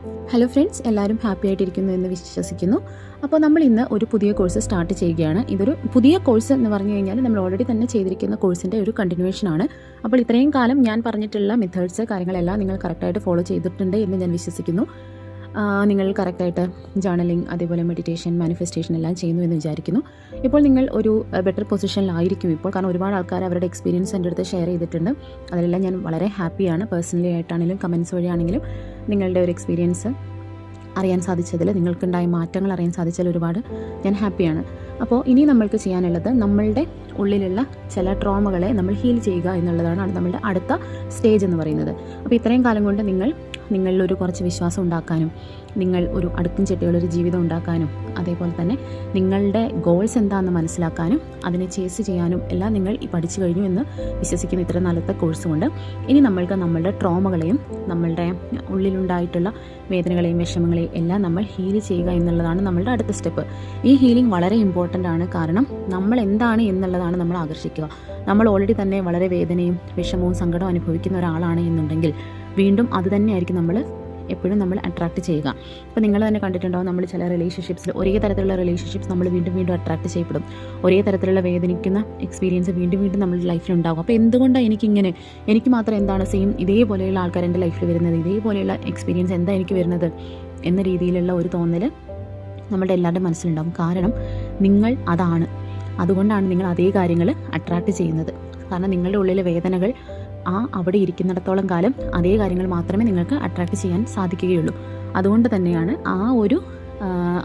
Hello friends എല്ലാവരും happy ആയിട്ടിരിക്കുന്നു എന്ന് വിശ്വസിക്കുന്നു. അപ്പോൾ നമ്മൾ ഇന്ന് ഒരു പുതിയ കോഴ്സ് സ്റ്റാർട്ട് ചെയ്യുകയാണ്. ഇതൊരു പുതിയ കോഴ്സ് എന്ന് പറഞ്ഞു കഴിഞ്ഞാൽ നമ്മൾ ഓൾറെഡി തന്നെ ചെയ്തിരിക്കുന്ന കോഴ്സിന്റെ ഒരു കണ്ടിന്യൂവേഷൻ ആണ്. അപ്പോൾ ഇത്രയും കാലം ഞാൻ പറഞ്ഞിട്ടുള്ള മെത്തേഡ്സ് കാര്യങ്ങളെല്ലാം നിങ്ങൾ കറക്റ്റായിട്ട് ഫോളോ ചെയ്തിട്ടുണ്ട് എന്ന് ഞാൻ വിശ്വസിക്കുന്നു. നിങ്ങൾ കറക്റ്റായിട്ട് ജേർണലിംഗ് അതേപോലെ മെഡിറ്റേഷൻ മാനിഫെസ്റ്റേഷൻ എല്ലാം ചെയ്യുന്നു എന്ന് വിചാരിക്കുന്നു. ഇപ്പോൾ നിങ്ങൾ ഒരു ബെറ്റർ പൊസിഷനിലായിരിക്കും ഇപ്പോൾ. കാരണം ഒരുപാട് ആൾക്കാർ അവരുടെ എക്സ്പീരിയൻസ് എന്റെ അടുത്ത് ഷെയർ ചെയ്തിട്ടുണ്ട്. അതിലെല്ലാം ഞാൻ വളരെ ഹാപ്പിയാണ് പേഴ്സണലി ആയിട്ടാണെങ്കിലും കമൻസ് വഴിയാണെങ്കിലും നിങ്ങളുടെ ഒരു എക്സ്പീരിയൻസ് അറിയാൻ സാധിച്ചതിൽ നിങ്ങൾക്കുണ്ടായ മാറ്റങ്ങൾ അറിയാൻ സാധിച്ചതിൽ ഒരുപാട് ഞാൻ ഹാപ്പിയാണ് അപ്പോൾ ഇനി നമ്മൾക്ക് ചെയ്യാനുള്ളത് നമ്മളുടെ ഉള്ളിലുള്ള ചില ട്രോമകളെ നമ്മൾ ഹീൽ ചെയ്യുക എന്നുള്ളതാണ് നമ്മളുടെ അടുത്ത സ്റ്റേജ് എന്ന് പറയുന്നത്. അപ്പോൾ ഇത്രയും കാലം കൊണ്ട് നിങ്ങൾ നിങ്ങളിൽ ഒരു കുറച്ച് വിശ്വാസം ഉണ്ടാക്കാനും നിങ്ങൾ ഒരു അടുക്കും ചിട്ടയുള്ളൊരു ജീവിതം ഉണ്ടാക്കാനും അതേപോലെ തന്നെ നിങ്ങളുടെ ഗോൾസ് എന്താണെന്ന് മനസ്സിലാക്കാനും അതിനെ ചേസ് ചെയ്യാനും എല്ലാം നിങ്ങൾ ഈ പഠിച്ചു കഴിഞ്ഞു എന്ന് വിശ്വസിക്കുന്ന ഇത്ര നാലത്തെ കോഴ്സ് കൊണ്ട്. ഇനി നമ്മൾക്ക് നമ്മളുടെ ട്രോമകളെയും നമ്മളുടെ ഉള്ളിലുണ്ടായിട്ടുള്ള വേദനകളെയും വിഷമങ്ങളെയും എല്ലാം നമ്മൾ ഹീൽ ചെയ്യുക എന്നുള്ളതാണ് നമ്മളുടെ അടുത്ത സ്റ്റെപ്പ് ഈ ഹീലിംഗ് വളരെ ഇമ്പോർട്ടന്റ് ആണ്. കാരണം നമ്മൾ എന്താണ് എന്നുള്ളതാണ് നമ്മൾ ആകർഷിക്കുക. നമ്മൾ ഓൾറെഡി തന്നെ വളരെ വേദനയും വിഷമവും സങ്കടവും അനുഭവിക്കുന്ന ഒരാളാണ് എന്നുണ്ടെങ്കിൽ വീണ്ടും അത് തന്നെയായിരിക്കും നമ്മൾ എപ്പോഴും നമ്മൾ അട്രാക്റ്റ് ചെയ്യുക. അപ്പോൾ നിങ്ങൾ തന്നെ കണ്ടിട്ടുണ്ടാവും നമ്മൾ ചില റിലേഷൻഷിപ്സിൽ ഒരേ തരത്തിലുള്ള റിലേഷൻഷിപ്സ് നമ്മൾ വീണ്ടും വീണ്ടും അട്രാക്ട് ചെയ്യപ്പെടും. ഒരേ തരത്തിലുള്ള വേദനിക്കുന്ന എക്സ്പീരിയൻസ് വീണ്ടും വീണ്ടും നമ്മുടെ ലൈഫിൽ ഉണ്ടാകും. അപ്പോൾ എന്തുകൊണ്ടാണ് എനിക്കിങ്ങനെ? എനിക്ക് മാത്രം എന്താണ് സെയിം ഇതേപോലെയുള്ള ആൾക്കാർ എന്റെ ലൈഫിൽ വരുന്നത്? ഇതേപോലെയുള്ള എക്സ്പീരിയൻസ് എന്താ എനിക്ക് വരുന്നത്? എന്ന രീതിയിലുള്ള ഒരു തോന്നൽ നമ്മുടെ എല്ലാവരുടെയും മനസ്സിലുണ്ടാകും. കാരണം നിങ്ങൾ അതാണ്. അതുകൊണ്ടാണ് നിങ്ങൾ അതേ കാര്യങ്ങൾ അട്രാക്ട് ചെയ്യുന്നത്. കാരണം നിങ്ങളുടെ ഉള്ളിലെ വേദനകൾ ആ അവിടെ ഇരിക്കുന്നിടത്തോളം കാലം അതേ കാര്യങ്ങൾ മാത്രമേ നിങ്ങൾക്ക് അട്രാക്ട് ചെയ്യാൻ സാധിക്കുകയുള്ളൂ. അതുകൊണ്ട് തന്നെയാണ് ആ ഒരു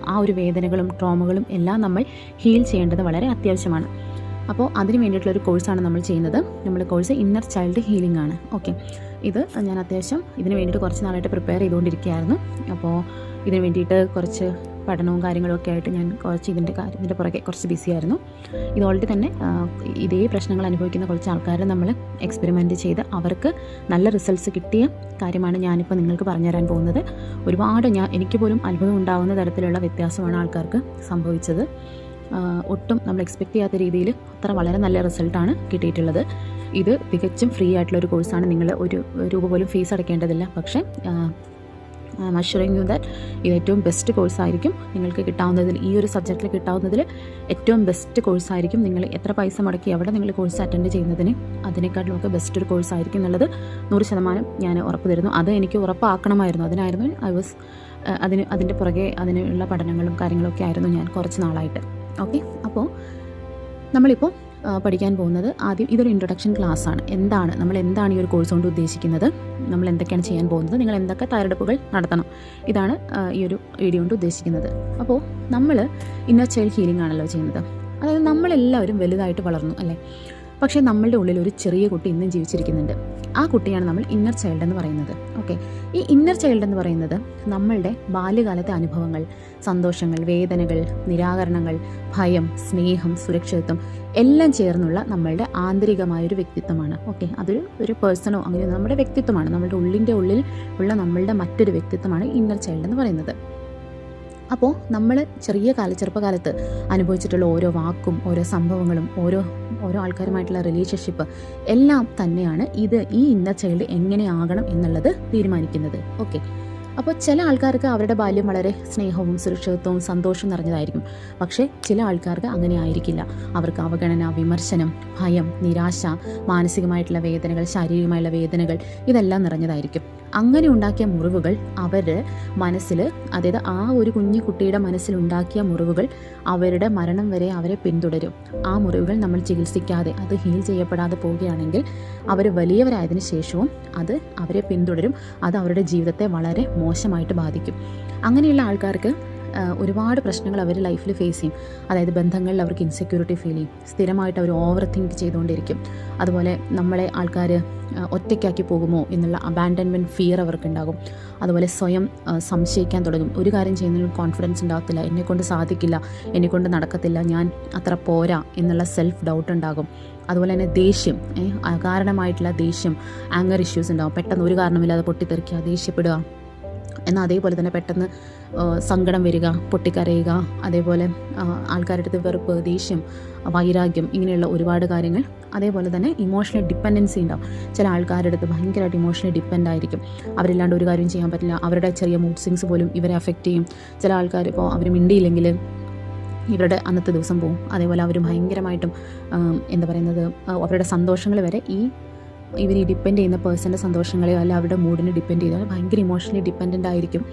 ആ ഒരു വേദനകളും ട്രോമകളും എല്ലാം നമ്മൾ ഹീൽ ചെയ്യേണ്ടത് വളരെ അത്യാവശ്യമാണ്. അപ്പോൾ അതിന് വേണ്ടിയിട്ടുള്ള ഒരു കോഴ്സാണ് നമ്മൾ ചെയ്യുന്നത്. നമ്മുടെ കോഴ്സ് ഇന്നർ ചൈൽഡ് ഹീലിംഗ് ആണ്. ഓക്കെ ഇത് ഞാൻ അത്യാവശ്യം ഇതിന് വേണ്ടിയിട്ട് കുറച്ച് നാളായിട്ട് പ്രിപ്പയർ ചെയ്തുകൊണ്ടിരിക്കുകയായിരുന്നു. അപ്പോൾ ഇതിന് വേണ്ടിയിട്ട് കുറച്ച് പഠനവും കാര്യങ്ങളും ഒക്കെ ആയിട്ട് ഞാൻ കുറച്ച് ഇതിന്റെ കാര്യത്തിന്റെ പുറകെ കുറച്ച് ബിസി ആയിരുന്നു. ഇത് ഓൾറെഡി തന്നെ ഇതേ പ്രശ്നങ്ങൾ അനുഭവിക്കുന്ന കുറച്ച് ആൾക്കാരെ നമ്മൾ എക്സ്പെരിമെന്റ് ചെയ്ത് അവർക്ക് നല്ല റിസൾട്ട്സ് കിട്ടിയ കാര്യമാണ് ഞാനിപ്പോൾ നിങ്ങൾക്ക് പറഞ്ഞു തരാൻ പോകുന്നത്. ഒരുപാട് ഞാൻ എനിക്ക് പോലും അത്ഭുതം ഉണ്ടാകുന്ന തരത്തിലുള്ള വ്യത്യാസമാണ് ആൾക്കാർക്ക് സംഭവിച്ചത്. ഒട്ടും നമ്മൾ എക്സ്പെക്റ്റ് ചെയ്യാത്ത രീതിയിൽ അത്ര വളരെ നല്ല റിസൾട്ടാണ് കിട്ടിയിട്ടുള്ളത്. ഇത് തികച്ചും ഫ്രീ ആയിട്ടുള്ള ഒരു കോഴ്സാണ് നിങ്ങൾ ഒരു രൂപ പോലും ഫീസ് അടയ്ക്കേണ്ടതില്ല. പക്ഷേ മഷറിങ് യു ദാറ്റ് ഇത് ഏറ്റവും ബെസ്റ്റ് കോഴ്സായിരിക്കും നിങ്ങൾക്ക് കിട്ടാവുന്നതിൽ ഈ ഒരു സബ്ജക്റ്റിൽ കിട്ടാവുന്നതിൽ ഏറ്റവും ബെസ്റ്റ് കോഴ്സായിരിക്കും നിങ്ങൾ എത്ര പൈസ മുടക്കി എവിടെ നിങ്ങൾ കോഴ്സ് അറ്റൻഡ് ചെയ്യുന്നതിന്. അതിനേക്കാളും ഒക്കെ ബെസ്റ്റ് ഒരു കോഴ്സായിരിക്കും എന്നുള്ളത് നൂറ് ശതമാനം ഞാൻ ഉറപ്പ് തരുന്നു. അത് എനിക്ക് ഉറപ്പാക്കണമായിരുന്നു. അതിനായിരുന്നു ഐ വാസ് അതിന് അതിന്റെ പുറകെ അതിനുള്ള പഠനങ്ങളും കാര്യങ്ങളൊക്കെ ആയിരുന്നു ഞാൻ കുറച്ച് നാളായിട്ട്. ഓക്കെ അപ്പോൾ നമ്മളിപ്പോൾ പഠിക്കാൻ പോകുന്നത് ആദ്യം ഇതൊരു ഇൻട്രൊഡക്ഷൻ ക്ലാസ് ആണ്. എന്താണ് നമ്മൾ എന്താണ് ഈ ഒരു കോഴ്സ് കൊണ്ട് ഉദ്ദേശിക്കുന്നത്? നമ്മൾ എന്തൊക്കെയാണ് ചെയ്യാൻ പോകുന്നത്? നിങ്ങൾ എന്തൊക്കെ തയ്യാറെടുപ്പുകൾ നടത്തണം? ഇതാണ് ഈ ഒരു വീഡിയോ കൊണ്ട് ഉദ്ദേശിക്കുന്നത്. അപ്പോൾ നമ്മൾ ഇന്നർ ചൈൽഡ് ഹീലിംഗ് ആണല്ലോ ചെയ്യുന്നത്. അതായത് നമ്മളെല്ലാവരും വലുതായിട്ട് വളർന്നു അല്ലേ? പക്ഷേ നമ്മളുടെ ഉള്ളിൽ ഒരു ചെറിയ കുട്ടി ഇന്നും ജീവിച്ചിരിക്കുന്നുണ്ട്. ആ കുട്ടിയാണ് നമ്മൾ ഇന്നർ ചൈൽഡ് എന്ന് പറയുന്നത്. ഓക്കെ ഈ ഇന്നർ ചൈൽഡ് എന്ന് പറയുന്നത് നമ്മളുടെ ബാല്യകാലത്തെ അനുഭവങ്ങൾ സന്തോഷങ്ങൾ വേദനകൾ നിരാകരണങ്ങൾ ഭയം സ്നേഹം സുരക്ഷിതത്വം എല്ലാം ചേർന്നുള്ള നമ്മളുടെ ആന്തരികമായ ഒരു വ്യക്തിത്വമാണ്. ഓക്കെ അതൊരു ഒരു പേഴ്സണോ അങ്ങനെ നമ്മുടെ വ്യക്തിത്വമാണ്. നമ്മളുടെ ഉള്ളിന്റെ ഉള്ളിൽ ഉള്ള നമ്മളുടെ മറ്റൊരു വ്യക്തിത്വമാണ് ഇന്നർ ചൈൽഡ് എന്ന് പറയുന്നത്. അപ്പോൾ നമ്മൾ ചെറിയ കാല ചെറുപ്പകാലത്ത് അനുഭവിച്ചിട്ടുള്ള ഓരോ വാക്കും ഓരോ സംഭവങ്ങളും ഓരോ ഓരോ ആൾക്കാരുമായിട്ടുള്ള റിലേഷൻഷിപ്പ് എല്ലാം തന്നെയാണ് ഇത് ഈ ഇന്ന ചൈൽഡ് എങ്ങനെയാകണം എന്നുള്ളത് തീരുമാനിക്കുന്നത്. ഓക്കെ അപ്പോൾ ചില ആൾക്കാർക്ക് അവരുടെ ബാല്യം വളരെ സ്നേഹവും സുരക്ഷിതത്വവും സന്തോഷവും നിറഞ്ഞതായിരിക്കും. പക്ഷേ ചില ആൾക്കാർക്ക് അങ്ങനെ ആയിരിക്കില്ല. അവർക്ക് അവഗണന വിമർശനം ഭയം നിരാശ മാനസികമായിട്ടുള്ള വേദനകൾ ശാരീരികമായിട്ടുള്ള വേദനകൾ ഇതെല്ലാം നിറഞ്ഞതായിരിക്കും. അങ്ങനെ ഉണ്ടാക്കിയ മുറിവുകൾ അവരുടെ മനസ്സിൽ അതായത് ആ ഒരു കുഞ്ഞു കുട്ടിയുടെ മനസ്സിലുണ്ടാക്കിയ മുറിവുകൾ അവരുടെ മരണം വരെ അവരെ പിന്തുടരും. ആ മുറിവുകൾ നമ്മൾ ചികിത്സിക്കാതെ അത് ഹീൽ ചെയ്യപ്പെടാതെ പോവുകയാണെങ്കിൽ അവർ വലിയവരായതിനു ശേഷവും അത് അവരെ പിന്തുടരും. അത് അവരുടെ ജീവിതത്തെ വളരെ മോശമായിട്ട് ബാധിക്കും. അങ്ങനെയുള്ള ആൾക്കാർക്ക് ഒരുപാട് പ്രശ്നങ്ങൾ അവർ ലൈഫിൽ ഫേസ് ചെയ്യും. അതായത് ബന്ധങ്ങളിൽ അവർക്ക് ഇൻസെക്യൂരിറ്റി ഫീൽ ചെയ്യും. സ്ഥിരമായിട്ട് അവർ ഓവർ തിങ്ക് ചെയ്തുകൊണ്ടിരിക്കും. അതുപോലെ നമ്മളെ ആൾക്കാർ ഒറ്റയ്ക്കാക്കി പോകുമോ എന്നുള്ള അബാൻഡൻമെന്റ് ഫിയർ അവർക്കുണ്ടാകും. അതുപോലെ സ്വയം സംശയിക്കാൻ തുടങ്ങും. ഒരു കാര്യം ചെയ്യുന്നതിൽ കോൺഫിഡൻസ് ഉണ്ടാകത്തില്ല. എന്നെക്കൊണ്ട് സാധിക്കില്ല എന്നെക്കൊണ്ട് നടക്കത്തില്ല ഞാൻ അത്ര പോരാ എന്നുള്ള സെൽഫ് ഡൗട്ട് ഉണ്ടാകും. അതുപോലെ തന്നെ ദേഷ്യം കാരണമായിട്ടുള്ള അകാരണമായിട്ടുള്ള ദേഷ്യം ആങ്കർ ഇഷ്യൂസ് ഉണ്ടാകും. പെട്ടെന്ന് ഒരു കാരണമില്ലാതെ പൊട്ടിത്തെറിക്കുക ദേഷ്യപ്പെടുക. എന്നാൽ അതേപോലെ തന്നെ പെട്ടെന്ന് സങ്കടം വരിക പൊട്ടിക്കരയുക അതേപോലെ ആൾക്കാരുടെ അടുത്ത് വെറുപ്പ് ദേഷ്യം വൈരാഗ്യം ഇങ്ങനെയുള്ള ഒരുപാട് കാര്യങ്ങൾ അതേപോലെ തന്നെ ഇമോഷണൽ ഡിപ്പെൻഡൻസി ഉണ്ടാവും. ചില ആൾക്കാരുടെ അടുത്ത് ഭയങ്കരമായിട്ട് ഇമോഷണലി ഡിപ്പെൻഡ് ആയിരിക്കും. അവരില്ലാണ്ട് ഒരു കാര്യം ചെയ്യാൻ പറ്റില്ല. അവരുടെ ചെറിയ മൂഡ് സ്വിങ്സ് പോലും ഇവരെ അഫക്റ്റ് ചെയ്യും. ചില ആൾക്കാർ ഇപ്പോൾ അവർ മിണ്ടിയില്ലെങ്കിൽ ഇവരുടെ അന്നത്തെ ദിവസം പോകും അതേപോലെ അവർ ഭയങ്കരമായിട്ടും എന്താ പറയുന്നത് അവരുടെ സന്തോഷങ്ങൾ വരെ ഈ ഇവർ ഡിപ്പെൻഡ് ചെയ്യുന്ന പേഴ്സന്റെ സന്തോഷങ്ങളെയോ അല്ല അവരുടെ മൂഡിനെ ഡിപ്പെൻഡ് ചെയ്താൽ ഭയങ്കര ഇമോഷണലി ഡിപ്പെൻഡന്റ് ആയിരിക്കും.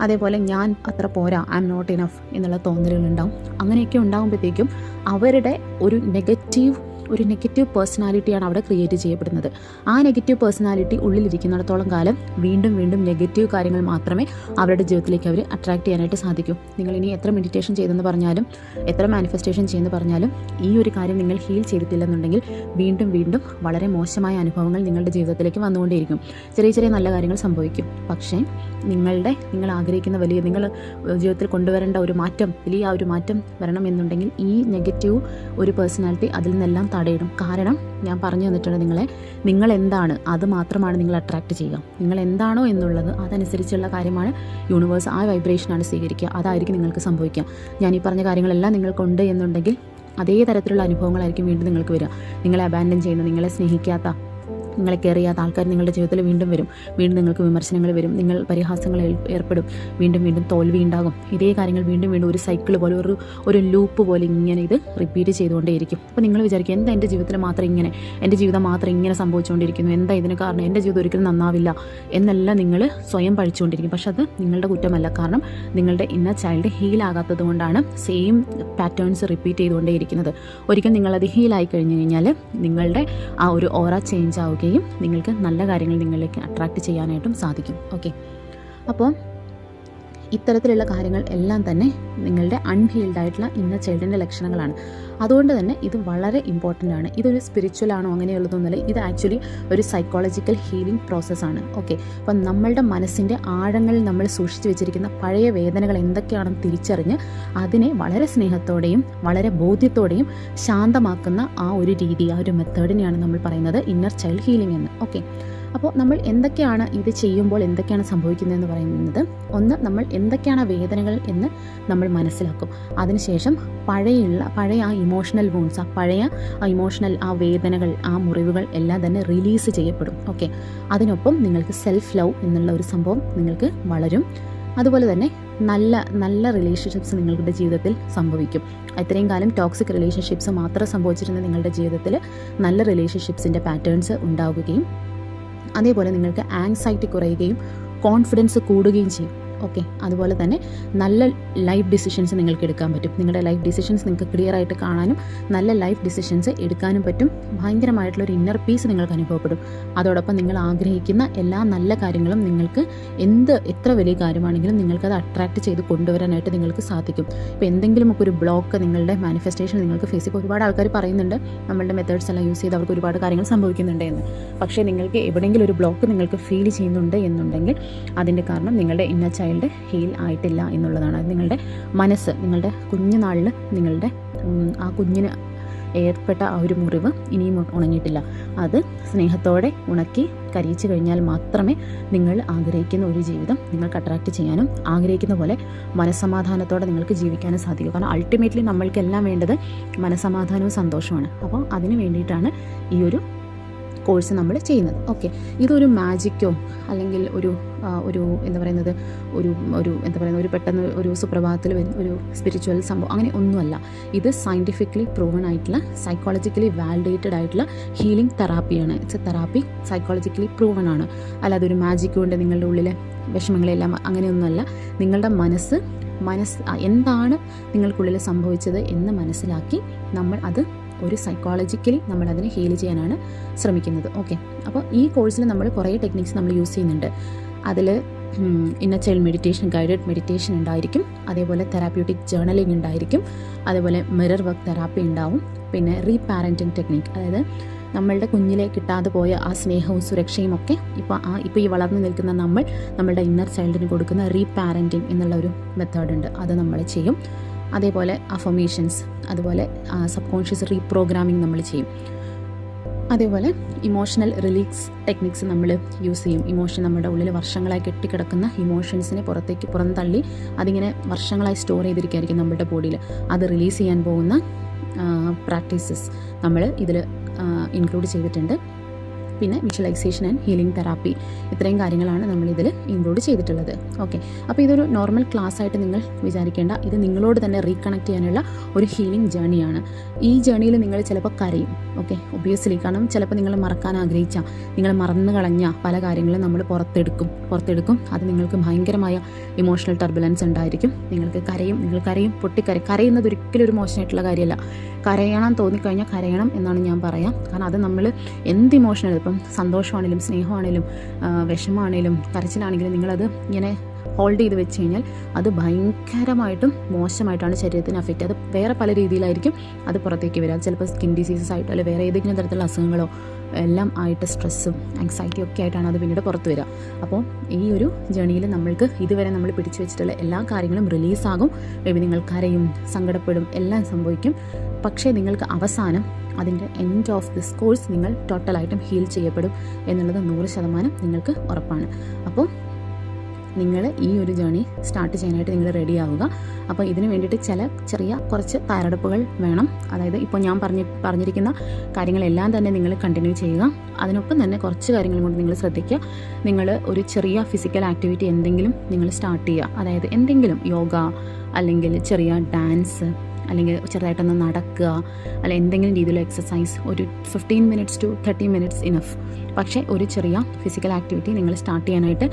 അതേപോലെ ഞാൻ അത്ര പോരാ ഐ എം നോട്ട് ഇനഫ് എന്നുള്ള തോന്നലുകൾ ഉണ്ടാവും അങ്ങനെയൊക്കെ ഉണ്ടാകുമ്പോഴത്തേക്കും അവരുടെ ഒരു നെഗറ്റീവ് ഒരു നെഗറ്റീവ് പേഴ്സണാലിറ്റിയാണ് അവിടെ ക്രിയേറ്റ് ചെയ്യപ്പെടുന്നത്. ആ നെഗറ്റീവ് പേഴ്സണാലിറ്റി ഉള്ളിലിരിക്കുന്നിടത്തോളം കാലം വീണ്ടും വീണ്ടും നെഗറ്റീവ് കാര്യങ്ങൾ മാത്രമേ അവരുടെ ജീവിതത്തിലേക്ക് അവർ അട്രാക്ട് ചെയ്യാനായിട്ട് സാധിക്കൂ. നിങ്ങൾ ഇനി എത്ര മെഡിറ്റേഷൻ ചെയ്തെന്ന് പറഞ്ഞാലും എത്ര മാനിഫെസ്റ്റേഷൻ ചെയ്യുമെന്ന് പറഞ്ഞാലും ഈ ഒരു കാര്യം നിങ്ങൾ ഹീൽ ചെയ്തിട്ടില്ലെന്നുണ്ടെങ്കിൽ വീണ്ടും വീണ്ടും വളരെ മോശമായ അനുഭവങ്ങൾ നിങ്ങളുടെ ജീവിതത്തിലേക്ക് വന്നുകൊണ്ടേയിരിക്കും. ചെറിയ ചെറിയ നല്ല കാര്യങ്ങൾ സംഭവിക്കും. പക്ഷേ നിങ്ങളുടെ നിങ്ങൾ ആഗ്രഹിക്കുന്ന വലിയ നിങ്ങൾ ജീവിതത്തിൽ കൊണ്ടുവരേണ്ട ഒരു മാറ്റം വലിയ ആ ഒരു മാറ്റം വരണം എന്നുണ്ടെങ്കിൽ ഈ നെഗറ്റീവ് ഒരു പേഴ്സണാലിറ്റി അതിൽ നിന്നെല്ലാം തടയിടും. കാരണം ഞാൻ പറഞ്ഞു തന്നിട്ടുണ്ട് നിങ്ങളെ നിങ്ങൾ എന്താണ് അത് മാത്രമാണ് നിങ്ങൾ അട്രാക്റ്റ് ചെയ്യുക. നിങ്ങൾ എന്താണോ എന്നുള്ളത് അതനുസരിച്ചുള്ള കാര്യമാണ് യൂണിവേഴ്സ് ആ വൈബ്രേഷനാണ് സ്വീകരിക്കുക. അതായിരിക്കും നിങ്ങൾക്ക് സംഭവിക്കുക. ഞാൻ ഈ പറഞ്ഞ കാര്യങ്ങളെല്ലാം നിങ്ങൾക്കുണ്ട് എന്നുണ്ടെങ്കിൽ അതേ തരത്തിലുള്ള അനുഭവങ്ങളായിരിക്കും വീണ്ടും നിങ്ങൾക്ക് വരിക. നിങ്ങളെ അബാൻഡൻ ചെയ്യുന്ന നിങ്ങളെ സ്നേഹിക്കാത്ത നിങ്ങളെ കയറിയാത്ത ആൾക്കാർ നിങ്ങളുടെ ജീവിതത്തിൽ വീണ്ടും വരും. വീണ്ടും നിങ്ങൾക്ക് വിമർശനങ്ങൾ വരും. നിങ്ങൾ പരിഹാസങ്ങൾ ഏർപ്പെടും. വീണ്ടും വീണ്ടും തോൽവി ഉണ്ടാകും. ഇതേ കാര്യങ്ങൾ വീണ്ടും വീണ്ടും ഒരു സൈക്കിൾ പോലെ ഒരു ഒരു ലൂപ്പ് പോലെ ഇങ്ങനെ ഇത് റിപ്പീറ്റ് ചെയ്തുകൊണ്ടേയിരിക്കും. അപ്പോൾ നിങ്ങൾ വിചാരിക്കും എന്താ എന്റെ ജീവിതത്തിൽ മാത്രം ഇങ്ങനെ? എന്റെ ജീവിതം മാത്രം ഇങ്ങനെ സംഭവിച്ചുകൊണ്ടിരിക്കുന്നു. എന്താ ഇതിന് കാരണം? എന്റെ ജീവിതം ഒരിക്കലും നന്നാവില്ല എന്നെല്ലാം നിങ്ങൾ സ്വയം പഴിച്ചുകൊണ്ടിരിക്കും പക്ഷെ അത് നിങ്ങളുടെ കുറ്റമല്ല. കാരണം നിങ്ങളുടെ ഇന്ന ചൈൽഡ് ഹീൽ ആകാത്തത് കൊണ്ടാണ് സെയിം പാറ്റേൺസ് റിപ്പീറ്റ് ചെയ്തുകൊണ്ടേയിരിക്കുന്നത്. ഒരിക്കൽ നിങ്ങളത് ഹീലായി കഴിഞ്ഞു കഴിഞ്ഞാൽ നിങ്ങളുടെ ആ ഒരു ഓറ ചേഞ്ച് ആവുകയും നിങ്ങൾക്ക് നല്ല കാര്യങ്ങൾ നിങ്ങളിലേക്ക് അട്രാക്റ്റ് ചെയ്യാനായിട്ടും സാധിക്കും. ഓക്കെ അപ്പോൾ ഇത്തരത്തിലുള്ള കാര്യങ്ങൾ എല്ലാം തന്നെ നിങ്ങളുടെ അൺഹീൽഡ് ആയിട്ടുള്ള ഇന്ന ചൈൽഡിന്റെ ലക്ഷണങ്ങളാണ്. അതുകൊണ്ട് തന്നെ ഇത് വളരെ ഇമ്പോർട്ടന്റ് ആണ്. ഇതൊരു സ്പിരിച്വൽ ആണോ അങ്ങനെയുള്ളതൊന്നുമില്ല ഇത് ആക്ച്വലി ഒരു സൈക്കോളജിക്കൽ ഹീലിംഗ് പ്രോസസ്സാണ് ഓക്കെ അപ്പം നമ്മളുടെ മനസ്സിന്റെ ആഴങ്ങളിൽ നമ്മൾ സൂക്ഷിച്ചു വെച്ചിരിക്കുന്ന പഴയ വേദനകൾ എന്തൊക്കെയാണെന്ന് തിരിച്ചറിഞ്ഞ് അതിനെ വളരെ സ്നേഹത്തോടെയും വളരെ ബോധ്യത്തോടെയും ശാന്തമാക്കുന്ന ആ ഒരു രീതി ആ ഒരു മെത്തേഡിനെയാണ് നമ്മൾ പറയുന്നത് ഇന്നർ ചൈൽഡ് ഹീലിംഗ് എന്ന്. ഓക്കെ അപ്പോൾ നമ്മൾ എന്തൊക്കെയാണ് ഇത് ചെയ്യുമ്പോൾ എന്തൊക്കെയാണ് സംഭവിക്കുന്നതെന്ന് പറയുന്നത്. ഒന്ന് നമ്മൾ എന്തൊക്കെയാണ് വേദനകൾ എന്ന് നമ്മൾ മനസ്സിലാക്കും. അതിനുശേഷം പഴയുള്ള പഴയ ആ ഇമോഷണൽ വൂൺസ് ആ പഴയ ആ ഇമോഷണൽ ആ വേദനകൾ ആ മുറിവുകൾ എല്ലാം തന്നെ റിലീസ് ചെയ്യപ്പെടും. ഓക്കെ അതിനൊപ്പം നിങ്ങൾക്ക് സെൽഫ് ലവ് എന്നുള്ള ഒരു സംഭവം നിങ്ങൾക്ക് വളരും. അതുപോലെ തന്നെ നല്ല നല്ല റിലേഷൻഷിപ്സ് നിങ്ങളുടെ ജീവിതത്തിൽ സംഭവിക്കും. ഇത്രയും കാലം ടോക്സിക് റിലേഷൻഷിപ്സ് മാത്രം സംഭവിച്ചിരുന്ന നിങ്ങളുടെ ജീവിതത്തിൽ നല്ല റിലേഷൻഷിപ്സിന്റെ പാറ്റേൺസ് ഉണ്ടാവുകയും അതേപോലെ നിങ്ങൾക്ക് ആങ്സൈറ്റി കുറയുകയും കോൺഫിഡൻസ് കൂടുകയും ചെയ്യും. ഓക്കെ. അതുപോലെ തന്നെ നല്ല ലൈഫ് ഡിസിഷൻസ് നിങ്ങൾക്ക് എടുക്കാൻ പറ്റും. നിങ്ങളുടെ ലൈഫ് ഡിസിഷൻസ് നിങ്ങൾക്ക് ക്ലിയർ ആയിട്ട് കാണാനും നല്ല ലൈഫ് ഡിസിഷൻസ് എടുക്കാനും പറ്റും. ഭയങ്കരമായിട്ടുള്ള ഒരു ഇന്നർ പീസ് നിങ്ങൾക്ക് അനുഭവപ്പെടും. അതോടൊപ്പം നിങ്ങൾ ആഗ്രഹിക്കുന്ന എല്ലാ നല്ല കാര്യങ്ങളും നിങ്ങൾക്ക് എന്ത് എത്ര വലിയ കാര്യമാണെങ്കിലും നിങ്ങൾക്കത് അട്രാക്റ്റ് ചെയ്ത് കൊണ്ടുവരാനായിട്ട് നിങ്ങൾക്ക് സാധിക്കും. ഇപ്പോൾ എന്തെങ്കിലുമൊക്കെ ഒരു ബ്ലോക്ക് നിങ്ങളുടെ മാനിഫെസ്റ്റേഷൻ നിങ്ങൾക്ക് ഫേസ് ഇപ്പോൾ ഒരുപാട് ആൾക്കാർ പറയുന്നുണ്ട് നമ്മളുടെ മെത്തേഡ്സ് എല്ലാം യൂസ് ചെയ്ത് അവർക്ക് ഒരുപാട് കാര്യങ്ങൾ സംഭവിക്കുന്നുണ്ട് എന്ന്. പക്ഷേ നിങ്ങൾക്ക് എവിടെയെങ്കിലും ഒരു ബ്ലോക്ക് നിങ്ങൾക്ക് ഫീൽ ചെയ്യുന്നുണ്ട് എന്നുണ്ടെങ്കിൽ അതിന്റെ കാരണം നിങ്ങളുടെ ഇന്നർ ചൈൽഡ് ഹീൽ ആയിട്ടില്ല എന്നുള്ളതാണ്. അത് നിങ്ങളുടെ മനസ്സ് നിങ്ങളുടെ കുഞ്ഞുനാളിൽ നിങ്ങളുടെ ആ കുഞ്ഞിന് ഏർപ്പെട്ട ആ ഒരു മുറിവ് ഇനിയും ഉണങ്ങിയിട്ടില്ല. അത് സ്നേഹത്തോടെ ഉണക്കി കരിയിച്ചു കഴിഞ്ഞാൽ മാത്രമേ നിങ്ങൾ ആഗ്രഹിക്കുന്ന ഒരു ജീവിതം നിങ്ങൾക്ക് അട്രാക്റ്റ് ചെയ്യാനും ആഗ്രഹിക്കുന്ന പോലെ മനസ്സമാധാനത്തോടെ നിങ്ങൾക്ക് ജീവിക്കാനും സാധിക്കും. കാരണം അൾട്ടിമേറ്റ്ലി നമ്മൾക്കെല്ലാം വേണ്ടത് മനസ്സമാധാനവും സന്തോഷമാണ് അപ്പോൾ അതിന് വേണ്ടിയിട്ടാണ് ഈ ഒരു കോഴ്സ് നമ്മൾ ചെയ്യുന്നത്. ഓക്കെ ഇതൊരു മാജിക്കോ അല്ലെങ്കിൽ ഒരു ഒരു എന്താ പറയുന്നത് ഒരു ഒരു എന്താ പറയുന്നത് ഒരു പെട്ടെന്ന് ഒരു സുപ്രഭാതത്തിൽ ഒരു സ്പിരിച്വൽ സംഭവം. അങ്ങനെ ഒന്നുമല്ല. ഇത് സയന്റിഫിക്കലി പ്രൂവൺ ആയിട്ടുള്ള സൈക്കോളജിക്കലി വാലിഡേറ്റഡ് ആയിട്ടുള്ള healing തെറാപ്പിയാണ് it's a therapy psychologically proven ആണ്. അല്ലാതെ ഒരു മാജിക് കൊണ്ട് നിങ്ങളുടെ ഉള്ളിലെ വിഷമങ്ങളെല്ലാം അങ്ങനെയൊന്നുമല്ല. നിങ്ങളുടെ മനസ്സ് മനസ്സ് എന്താണ് നിങ്ങൾക്കുള്ളിൽ സംഭവിച്ചത് എന്ന് മനസ്സിലാക്കി നമ്മൾ അത് ഒരു സൈക്കോളജിക്കലി നമ്മളതിനെ ഹീൽ ചെയ്യാനാണ് ശ്രമിക്കുന്നത്. ഓക്കെ അപ്പോൾ ഈ കോഴ്സിൽ നമ്മൾ കുറേ ടെക്നിക്സ് നമ്മൾ യൂസ് ചെയ്യുന്നുണ്ട്. അതിൽ ഇന്ന ചൈൽഡ് മെഡിറ്റേഷൻ ഗൈഡഡ് മെഡിറ്റേഷൻ ഉണ്ടായിരിക്കും. അതേപോലെ തെറാപ്യൂട്ടിക് ജേർണലിംഗ് ഉണ്ടായിരിക്കും. അതേപോലെ മിറർ വർക്ക് തെറാപ്പി ഉണ്ടാവും. പിന്നെ റീപാരന്റിങ് ടെക്നിക്ക് അതായത് നമ്മളുടെ കുഞ്ഞിലെ കിട്ടാതെ പോയ ആ സ്നേഹവും സുരക്ഷയും ഒക്കെ ഇപ്പോൾ ആ ഇപ്പോൾ ഈ വളർന്നു നിൽക്കുന്ന നമ്മൾ നമ്മളുടെ ഇന്നർ ചൈൽഡിന് കൊടുക്കുന്ന റീപാരന്റിങ് എന്നുള്ള ഒരു മെത്തേഡ് ഉണ്ട്. അത് നമ്മൾ ചെയ്യും. അതേപോലെ അഫർമേഷൻസ് അതുപോലെ സബ് കോൺഷ്യസ് റീപ്രോഗ്രാമിംഗ് നമ്മൾ ചെയ്യും. അതേപോലെ ഇമോഷണൽ റിലീക്സ് ടെക്നിക്സ് നമ്മൾ യൂസ് ചെയ്യും. ഇമോഷൻ നമ്മുടെ ഉള്ളിൽ വർഷങ്ങളായി കെട്ടിക്കിടക്കുന്ന ഇമോഷൻസിനെ പുറത്തേക്ക് പുറന്തള്ളി അതിങ്ങനെ വർഷങ്ങളായി സ്റ്റോർ ചെയ്തിരിക്കുകയായിരിക്കും നമ്മുടെ ബോഡിയിൽ അത് റിലീസ് ചെയ്യാൻ പോകുന്ന പ്രാക്ടീസസ് നമ്മൾ ഇതിൽ ഇൻക്ലൂഡ് ചെയ്തിട്ടുണ്ട്. പിന്നെ വിഷ്വലൈസേഷൻ ആൻഡ് ഹീലിംഗ് തെറാപ്പി ഇത്രയും കാര്യങ്ങളാണ് നമ്മളിതിൽ ഇൻക്ലൂഡ് ചെയ്തിട്ടുള്ളത്. ഓക്കെ അപ്പോൾ ഇതൊരു നോർമൽ ക്ലാസ് ആയിട്ട് നിങ്ങൾ വിചാരിക്കേണ്ട ഇത് നിങ്ങളോട് തന്നെ റീകണക്ട് ചെയ്യാനുള്ള ഒരു ഹീലിംഗ് ജേണിയാണ് ഈ ജേണിയിൽ നിങ്ങൾ ചിലപ്പോൾ കരയും. ഓക്കെ ഒബിയസ്ലി കാരണം ചിലപ്പോൾ നിങ്ങൾ മറക്കാൻ ആഗ്രഹിച്ച നിങ്ങൾ മറന്നു കളഞ്ഞ പല കാര്യങ്ങളും നമ്മൾ പുറത്തെടുക്കും. പുറത്തെടുക്കും. അത് നിങ്ങൾക്ക് ഭയങ്കരമായ ഇമോഷണൽ ടർബുലൻസ് ഉണ്ടായിരിക്കും. നിങ്ങൾക്ക് കരയും. നിങ്ങൾ കരയും. പൊട്ടിക്കരയും. കരയുന്നത് ഒരിക്കലും ഒരു മോശമായിട്ടുള്ള കാര്യമല്ല. കരയണം തോന്നിക്കഴിഞ്ഞാൽ കരയണം എന്നാണ് ഞാൻ പറയാം. കാരണം അത് നമ്മൾ എന്ത് ഇമോഷനാണ് ഇപ്പം സന്തോഷമാണെങ്കിലും സ്നേഹമാണെങ്കിലും വിഷമമാണെങ്കിലും കരച്ചിലാണെങ്കിലും നിങ്ങളത് ഇങ്ങനെ ഹോൾഡ് ചെയ്ത് വെച്ച് കഴിഞ്ഞാൽ അത് ഭയങ്കരമായിട്ടും മോശമായിട്ടാണ് ശരീരത്തിന് അഫക്റ്റ് അത് വേറെ പല രീതിയിലായിരിക്കും അത് പുറത്തേക്ക് വരിക. ചിലപ്പോൾ സ്കിൻ ഡിസീസസ് ആയിട്ടോ അല്ലെങ്കിൽ വേറെ ഏതെങ്കിലും തരത്തിലുള്ള അസുഖങ്ങളോ എല്ലാം ആയിട്ട് സ്ട്രെസ്സും ആങ്സൈറ്റിയും ഒക്കെ ആയിട്ടാണ് അത് പിന്നീട് പുറത്ത് വരിക. അപ്പോൾ ഈ ഒരു ജേണിയിൽ നമ്മൾക്ക് ഇതുവരെ നമ്മൾ പിടിച്ചു വെച്ചിട്ടുള്ള എല്ലാ കാര്യങ്ങളും റിലീസാകും മേ ബി നിങ്ങൾ കരയും സങ്കടപ്പെടും എല്ലാം സംഭവിക്കും. പക്ഷേ നിങ്ങൾക്ക് അവസാനം അതിന്റെ എൻഡ് ഓഫ് ദിസ് കോഴ്സ് നിങ്ങൾ ടോട്ടലായിട്ടും ഹീൽ ചെയ്യപ്പെടും എന്നുള്ളത് നൂറ് ശതമാനം നിങ്ങൾക്ക് ഉറപ്പാണ്. അപ്പോൾ നിങ്ങൾ ഈ ഒരു ജേണി സ്റ്റാർട്ട് ചെയ്യാനായിട്ട് നിങ്ങൾ റെഡി ആവുക. അപ്പോൾ ഇതിന് വേണ്ടിയിട്ട് ചില ചെറിയ കുറച്ച് തയ്യാറെടുപ്പുകൾ വേണം. അതായത് ഇപ്പോൾ ഞാൻ പറഞ്ഞ് പറഞ്ഞിരിക്കുന്ന കാര്യങ്ങളെല്ലാം തന്നെ നിങ്ങൾ കണ്ടിന്യൂ ചെയ്യുക. അതിനൊപ്പം തന്നെ കുറച്ച് കാര്യങ്ങളും കൊണ്ട് നിങ്ങൾ ശ്രദ്ധിക്കുക. നിങ്ങൾ ഒരു ചെറിയ ഫിസിക്കൽ ആക്ടിവിറ്റി എന്തെങ്കിലും നിങ്ങൾ സ്റ്റാർട്ട് ചെയ്യുക. അതായത് എന്തെങ്കിലും യോഗ അല്ലെങ്കിൽ ചെറിയ ഡാൻസ് അല്ലെങ്കിൽ ചെറുതായിട്ടൊന്ന് നടക്കുക അല്ലെ എന്തെങ്കിലും രീതിയിലുള്ള എക്സസൈസ് ഒരു fifteen minutes to thirty minutes enough പക്ഷേ ഒരു ചെറിയ ഫിസിക്കൽ ആക്ടിവിറ്റി നിങ്ങൾ സ്റ്റാർട്ട് ചെയ്യാനായിട്ട്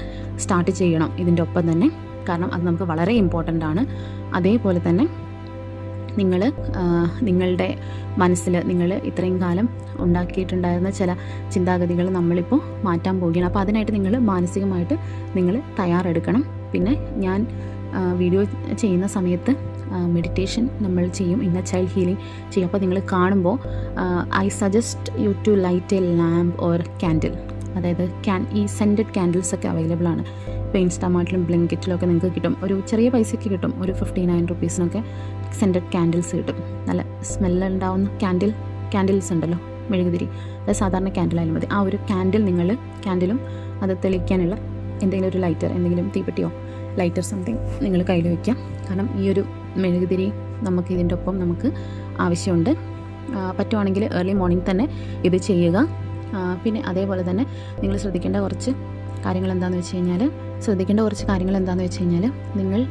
സ്റ്റാർട്ട് ചെയ്യണം ഇതിന്റെ ഒപ്പം തന്നെ. കാരണം അത് നമുക്ക് വളരെ ഇമ്പോർട്ടന്റ് ആണ്. അതേപോലെ തന്നെ നിങ്ങൾ നിങ്ങളുടെ മനസ്സിൽ നിങ്ങൾ ഇത്രയും കാലം ഉണ്ടാക്കിയിട്ടുണ്ടായിരുന്ന ചില ചിന്താഗതികൾ നമ്മളിപ്പോൾ മാറ്റാൻ പോവുകയാണ്. അപ്പോൾ അതിനായിട്ട് നിങ്ങൾ മാനസികമായിട്ട് നിങ്ങൾ തയ്യാറെടുക്കണം. പിന്നെ ഞാൻ വീഡിയോ ചെയ്യുന്ന സമയത്ത് മെഡിറ്റേഷൻ നമ്മൾ ചെയ്യും. ഇന്ന ചൈൽഡ് ഹീലിംഗ് ചെയ്യും. അപ്പോൾ നിങ്ങൾ കാണുമ്പോൾ I suggest you to light a lamp or candle അതായത് ക്യാൻ ഈ സെന്റഡ് ക്യാൻഡിൽസ് ഒക്കെ അവൈലബിൾ ആണ്. ഇപ്പോൾ ഇൻസ്റ്റാമാർട്ടിലും ബ്ലിങ്കിറ്റിലും ഒക്കെ നിങ്ങൾക്ക് കിട്ടും. ഒരു ചെറിയ പൈസയ്ക്ക് കിട്ടും. ഒരു ഫിഫ്റ്റി നയൻ റുപ്പീസിനൊക്കെ സെന്റഡ് ക്യാൻഡിൽസ് കിട്ടും. നല്ല സ്മെല്ല് ഉണ്ടാവുന്ന ക്യാൻഡിൽ ക്യാൻഡിൽസ് ഉണ്ടല്ലോ മെഴുകുതിരി. അത് സാധാരണ ക്യാൻഡിലായാലും മതി. ആ ഒരു ക്യാൻഡിൽ നിങ്ങൾ ക്യാൻഡിലും അത് തെളിയിക്കാനുള്ള എന്തെങ്കിലും ഒരു ലൈറ്റർ എന്തെങ്കിലും തീപ്പെട്ടിയോ ലൈറ്റർ സംതിങ് നിങ്ങൾ കയ്യിൽ വയ്ക്കാം കാരണം ഈ ഒരു മെഴുകുതിരി നമുക്ക് ഇതിന്റെ ഒപ്പം നമുക്ക് ആവശ്യമുണ്ട്. പറ്റുവാണെങ്കിൽ ഏർലി മോർണിംഗ് തന്നെ ഇത് ചെയ്യുക. പിന്നെ അതേപോലെ തന്നെ നിങ്ങൾ ശ്രദ്ധിക്കേണ്ട കുറച്ച് കാര്യങ്ങൾ എന്താണെന്ന് വെച്ച് കഴിഞ്ഞാൽ ശ്രദ്ധിക്കേണ്ട കുറച്ച് കാര്യങ്ങൾ എന്താണെന്ന് വെച്ച് കഴിഞ്ഞാൽ നിങ്ങൾ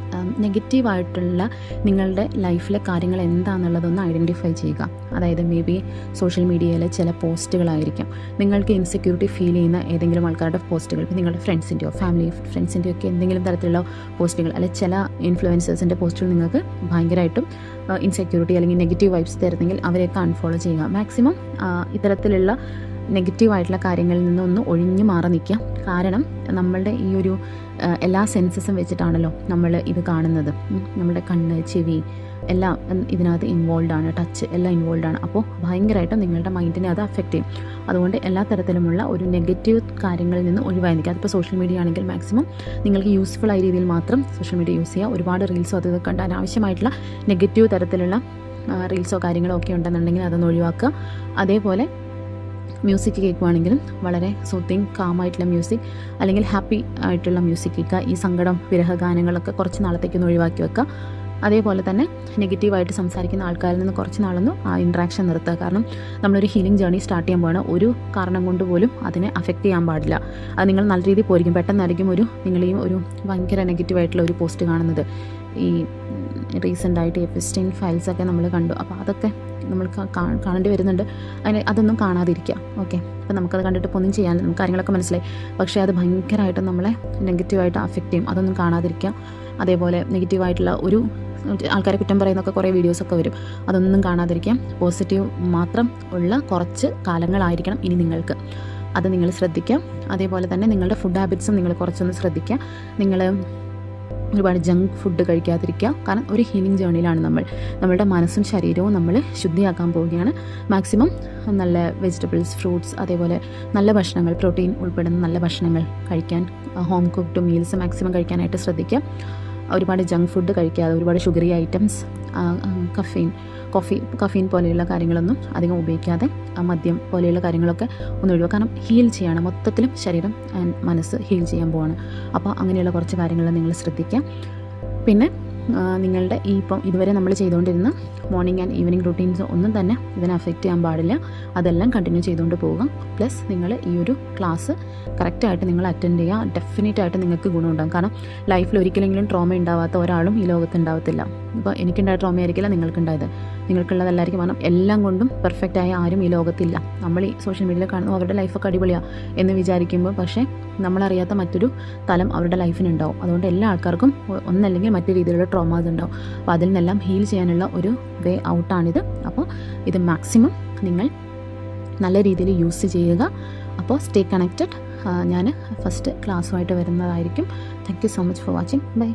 നെഗറ്റീവായിട്ടുള്ള നിങ്ങളുടെ ലൈഫിലെ കാര്യങ്ങൾ എന്താണെന്നുള്ളതൊന്ന് ഐഡന്റിഫൈ ചെയ്യുക. അതായത് മേ ബി സോഷ്യൽ മീഡിയയിലെ ചില പോസ്റ്റുകളായിരിക്കാം. നിങ്ങൾക്ക് ഇൻസെക്യൂരിറ്റി ഫീൽ ചെയ്യുന്ന ഏതെങ്കിലും ആൾക്കാരുടെ പോസ്റ്റുകൾ നിങ്ങളുടെ ഫ്രണ്ട്സിന്റെയോ ഫാമിലി ഫ്രണ്ട്സിന്റെയോ ഒക്കെ എന്തെങ്കിലും തരത്തിലുള്ള പോസ്റ്റുകൾ അല്ലെങ്കിൽ ചില ഇൻഫ്ലുവൻസേഴ്സിന്റെ പോസ്റ്റുകൾ നിങ്ങൾക്ക് ഭയങ്കരമായിട്ടും ഇൻസെക്യൂരിറ്റി അല്ലെങ്കിൽ നെഗറ്റീവ് വൈബ്സ് തരുന്നെങ്കിൽ അവരെയൊക്കെ അൺഫോളോ ചെയ്യുക. മാക്സിമം ഇത്തരത്തിലുള്ള നെഗറ്റീവായിട്ടുള്ള കാര്യങ്ങളിൽ നിന്നൊന്ന് ഒഴിഞ്ഞു മാറി നിൽക്കുക കാരണം നമ്മളുടെ ഈ ഒരു എല്ലാ സെൻസസും വെച്ചിട്ടാണല്ലോ നമ്മൾ ഇത് കാണുന്നത്. നമ്മുടെ കണ്ണ് ചെവി എല്ലാം ഇതിനകത്ത് ഇൻവോൾവ് ആണ് ടച്ച് എല്ലാം ഇൻവോൾവ് ആണ്. അപ്പോൾ ഭയങ്കരമായിട്ടും നിങ്ങളുടെ മൈൻഡിനെ അത് അഫക്റ്റ് ചെയ്യും. അതുകൊണ്ട് എല്ലാ തരത്തിലുമുള്ള ഒരു നെഗറ്റീവ് കാര്യങ്ങളിൽ നിന്ന് ഒഴിവായി നിൽക്കുക. അതിപ്പോൾ സോഷ്യൽ മീഡിയ ആണെങ്കിൽ മാക്സിമം നിങ്ങൾക്ക് യൂസ്ഫുൾ ആയ രീതിയിൽ മാത്രം സോഷ്യൽ മീഡിയ യൂസ് ചെയ്യുക. ഒരുപാട് റീൽസോ അത് കണ്ട് അനാവശ്യമായിട്ടുള്ള നെഗറ്റീവ് തരത്തിലുള്ള റീൽസോ കാര്യങ്ങളോ ഒക്കെ ഉണ്ടെന്നുണ്ടെങ്കിൽ അതൊന്ന് ഒഴിവാക്കുക. അതേപോലെ മ്യൂസിക് കേൾക്കുവാണെങ്കിലും വളരെ സൂത്തിങ് കാമായിട്ടുള്ള മ്യൂസിക് അല്ലെങ്കിൽ ഹാപ്പി ആയിട്ടുള്ള മ്യൂസിക് കേൾക്കുക. ഈ സങ്കടം വിരഹഗാനങ്ങളൊക്കെ കുറച്ച് നാളത്തേക്കൊന്ന് ഒഴിവാക്കി വെക്കുക. അതേപോലെ തന്നെ നെഗറ്റീവായിട്ട് സംസാരിക്കുന്ന ആൾക്കാരിൽ നിന്ന് കുറച്ച് നാളൊന്നും ആ ഇൻട്രാക്ഷൻ നിർത്തുക. കാരണം നമ്മളൊരു ഹീലിംഗ് ജേർണി സ്റ്റാർട്ട് ചെയ്യാൻ പോവാണ്. ഒരു കാരണം കൊണ്ട് പോലും അതിനെ അഫക്റ്റ് ചെയ്യാൻ പാടില്ല. അത് നിങ്ങൾ നല്ല രീതിയിൽ പോയിരിക്കും. പെട്ടെന്നായിരിക്കും ഒരു നിങ്ങളെയും ഒരു ഭയങ്കര നെഗറ്റീവായിട്ടുള്ള ഒരു പോസ്റ്റ് കാണുന്നത്. ഈ റീസെന്റായിട്ട് എപ്പിസ്റ്റൈൻ ഫയൽസ് ഒക്കെ നമ്മൾ കണ്ടു. അപ്പോൾ അതൊക്കെ നമ്മൾ കാണേണ്ടി വരുന്നുണ്ട്. അതിന് അതൊന്നും കാണാതിരിക്കുക ഓക്കെ അപ്പോൾ നമുക്കത് കണ്ടിട്ട് ഇപ്പോൾ ഒന്നും ചെയ്യാൻ നമുക്ക് കാര്യങ്ങളൊക്കെ മനസ്സിലായി. പക്ഷേ അത് ഭയങ്കരമായിട്ട് നമ്മളെ നെഗറ്റീവായിട്ട് അഫക്റ്റ് ചെയ്യും. അതൊന്നും കാണാതിരിക്കുക അതേപോലെ നെഗറ്റീവായിട്ടുള്ള ഒരു ആൾക്കാരെ കുറ്റം പറയുന്നൊക്കെ കുറേ വീഡിയോസൊക്കെ വരും. അതൊന്നും കാണാതിരിക്കാം. പോസിറ്റീവ് മാത്രം ഉള്ള കുറച്ച് കാലങ്ങളായിരിക്കണം ഇനി നിങ്ങൾക്ക്. അത് നിങ്ങൾ ശ്രദ്ധിക്കുക അതേപോലെ തന്നെ നിങ്ങളുടെ ഫുഡ് ഹാബിറ്റ്സും നിങ്ങൾ കുറച്ചൊന്ന് ശ്രദ്ധിക്കുക നിങ്ങൾ ഒരുപാട് ജങ്ക് ഫുഡ് കഴിക്കാതിരിക്കുക. കാരണം ഒരു ഹീലിംഗ് ജേണിയിലാണ് നമ്മൾ. നമ്മളുടെ മനസ്സും ശരീരവും നമ്മൾ ശുദ്ധിയാക്കാൻ പോവുകയാണ്. മാക്സിമം നല്ല വെജിറ്റബിൾസ് ഫ്രൂട്ട്സ് അതേപോലെ നല്ല ഭക്ഷണങ്ങൾ പ്രോട്ടീൻ ഉൾപ്പെടുന്ന നല്ല ഭക്ഷണങ്ങൾ കഴിക്കാൻ ഹോം കുക്ക്ഡ് മീൽസ് മാക്സിമം കഴിക്കാനായിട്ട് ശ്രദ്ധിക്കുക. ഒരുപാട് ജങ്ക് ഫുഡ് കഴിക്കാതെ ഒരുപാട് sugary items caffeine coffee caffeine പോലെയുള്ള കാര്യങ്ങളൊന്നും അധികം ഉപയോഗിക്കാതെ മദ്യം പോലെയുള്ള കാര്യങ്ങളൊക്കെ ഒന്ന് ഒഴിവാക്കുക കാരണം ഹീൽ ചെയ്യാണ്. മൊത്തത്തിലും ശരീരം ആൻഡ് മനസ്സ് ഹീൽ ചെയ്യാൻ പോവാണ്. അപ്പോൾ അങ്ങനെയുള്ള കുറച്ച് കാര്യങ്ങൾ നിങ്ങൾ ശ്രദ്ധിക്കുക പിന്നെ നിങ്ങളുടെ ഈ ഇപ്പം ഇതുവരെ നമ്മൾ ചെയ്തുകൊണ്ടിരുന്ന മോർണിംഗ് ആൻഡ് ഈവനിങ് റുട്ടീൻസ് ഒന്നും തന്നെ ഇതിനെ അഫക്റ്റ് ചെയ്യാൻ പാടില്ല. അതെല്ലാം കണ്ടിന്യൂ ചെയ്തുകൊണ്ട് പോവുക. പ്ലസ് നിങ്ങൾ ഈ ഒരു ക്ലാസ് കറക്റ്റായിട്ട് നിങ്ങൾ അറ്റൻഡ് ചെയ്യുക. ഡെഫിനറ്റ് ആയിട്ട് നിങ്ങൾക്ക് ഗുണമുണ്ടാകും കാരണം ലൈഫിൽ ഒരിക്കലെങ്കിലും ട്രോമ ഉണ്ടാവാത്ത ഒരാളും ഈ ലോകത്ത് ഉണ്ടാവത്തില്ല. ഇപ്പോൾ എനിക്കുണ്ടായ ട്രോമയായിരിക്കില്ല നിങ്ങൾക്കുണ്ടായത്. നിങ്ങൾക്കുള്ളതല്ലായിരിക്കും കാരണം എല്ലാം കൊണ്ടും പെർഫെക്റ്റ് ആയ ആരും ഈ ലോകത്തില്ല. നമ്മൾ ഈ സോഷ്യൽ മീഡിയയിൽ കാണുന്നു അവരുടെ ലൈഫൊക്കെ അടിപൊളിയാണ് എന്ന് വിചാരിക്കുമ്പോൾ പക്ഷേ നമ്മളറിയാത്ത മറ്റൊരു തലം അവരുടെ ലൈഫിനുണ്ടാവും അതുകൊണ്ട് എല്ലാ ആൾക്കാർക്കും ഒന്നല്ലെങ്കിൽ മറ്റു രീതിയിലുള്ള ട്രോമാസ് ഉണ്ടാവും. അപ്പോൾ അതിൽ നിന്നെല്ലാം ഹീൽ ചെയ്യാനുള്ള ഒരു വേ ഔട്ടാണിത് അപ്പോൾ ഇത് മാക്സിമം നിങ്ങൾ നല്ല രീതിയിൽ യൂസ് ചെയ്യുക. അപ്പോൾ സ്റ്റേ കണക്റ്റഡ് ഞാൻ ഫസ്റ്റ് ക്ലാസ്സുമായിട്ട് വരുന്നതായിരിക്കും. Thank you so much for watching bye